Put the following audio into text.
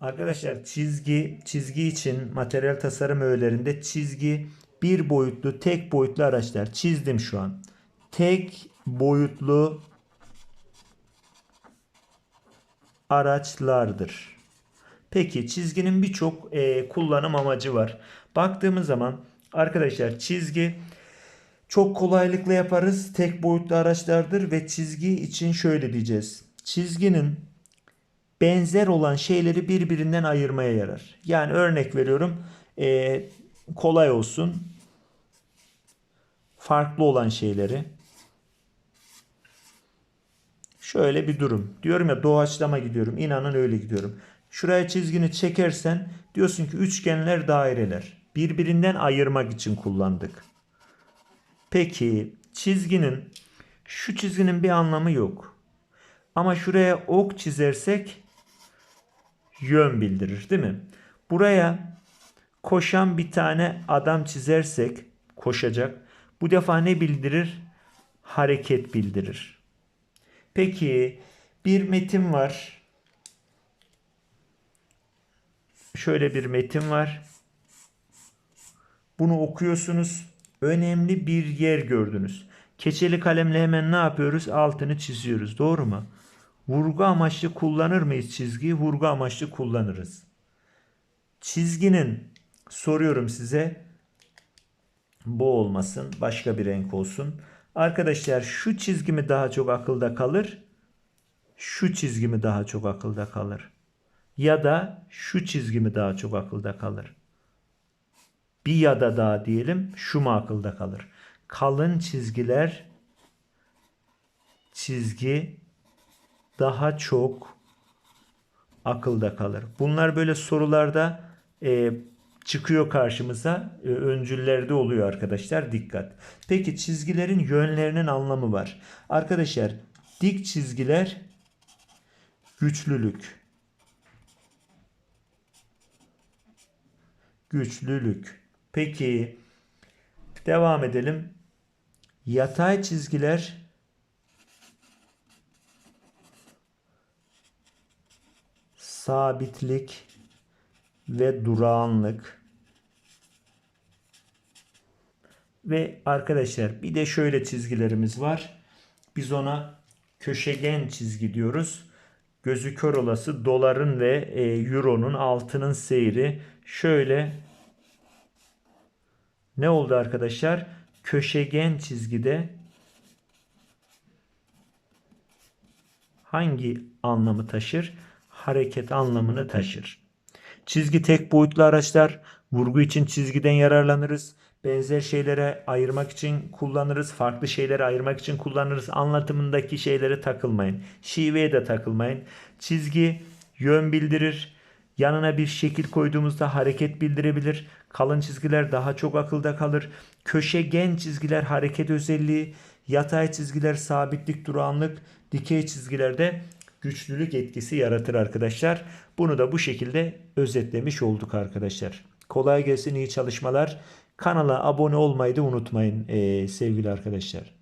Arkadaşlar çizgi çizgi için materyal tasarım öğelerinde çizgi bir boyutlu tek boyutlu araçlar çizdim şu an. Tek boyutlu araçlardır. Peki çizginin birçok e, kullanım amacı var. Baktığımız zaman arkadaşlar çizgi çok kolaylıkla yaparız. Tek boyutlu araçlardır ve çizgi için şöyle diyeceğiz. Çizginin benzer olan şeyleri birbirinden ayırmaya yarar. Yani örnek veriyorum e, kolay olsun farklı olan şeyleri şöyle bir durum. Diyorum ya doğaçlama gidiyorum. İnanın öyle gidiyorum. Şuraya çizgini çekersen diyorsun ki üçgenler daireler. Birbirinden ayırmak için kullandık. Peki çizginin şu çizginin bir anlamı yok. Ama şuraya ok çizersek yön bildirir değil mi? Buraya koşan bir tane adam çizersek koşacak. Bu defa ne bildirir? Hareket bildirir. Peki bir metin var. Şöyle bir metin var. Bunu okuyorsunuz. Önemli bir yer gördünüz. Keçeli kalemle hemen ne yapıyoruz? Altını çiziyoruz. Doğru mu? Vurgu amaçlı kullanır mıyız çizgiyi? Vurgu amaçlı kullanırız. Çizginin soruyorum size bu olmasın. Başka bir renk olsun. Arkadaşlar şu çizgi mi daha çok akılda kalır? Şu çizgi mi daha çok akılda kalır? Ya da şu çizgi mi daha çok akılda kalır? Bir ya da daha diyelim şu mu akılda kalır? Kalın çizgiler çizgi daha çok akılda kalır. Bunlar böyle sorularda e, çıkıyor karşımıza. E, öncüllerde oluyor arkadaşlar. Dikkat. Peki çizgilerin yönlerinin anlamı var. Arkadaşlar dik çizgiler güçlülük. Güçlülük. Peki devam edelim. Yatay çizgiler sabitlik ve durağanlık. Ve arkadaşlar bir de şöyle çizgilerimiz var. Biz ona köşegen çizgi diyoruz. Gözü kör olası doların ve e, euronun altının seyri şöyle ne oldu arkadaşlar? Köşegen çizgide hangi anlamı taşır? Hareket anlamını taşır. Çizgi tek boyutlu araçlar. Vurgu için çizgiden yararlanırız. Benzer şeylere ayırmak için kullanırız. Farklı şeylere ayırmak için kullanırız. Anlatımındaki şeylere takılmayın. Şiveye de takılmayın. Çizgi yön bildirir. Yanına bir şekil koyduğumuzda hareket bildirebilir. Kalın çizgiler daha çok akılda kalır. Köşegen çizgiler hareket özelliği. Yatay çizgiler sabitlik, durağanlık. Dikey çizgilerde güçlülük etkisi yaratır arkadaşlar. Bunu da bu şekilde özetlemiş olduk arkadaşlar. Kolay gelsin iyi çalışmalar. Kanala abone olmayı da unutmayın ee, sevgili arkadaşlar.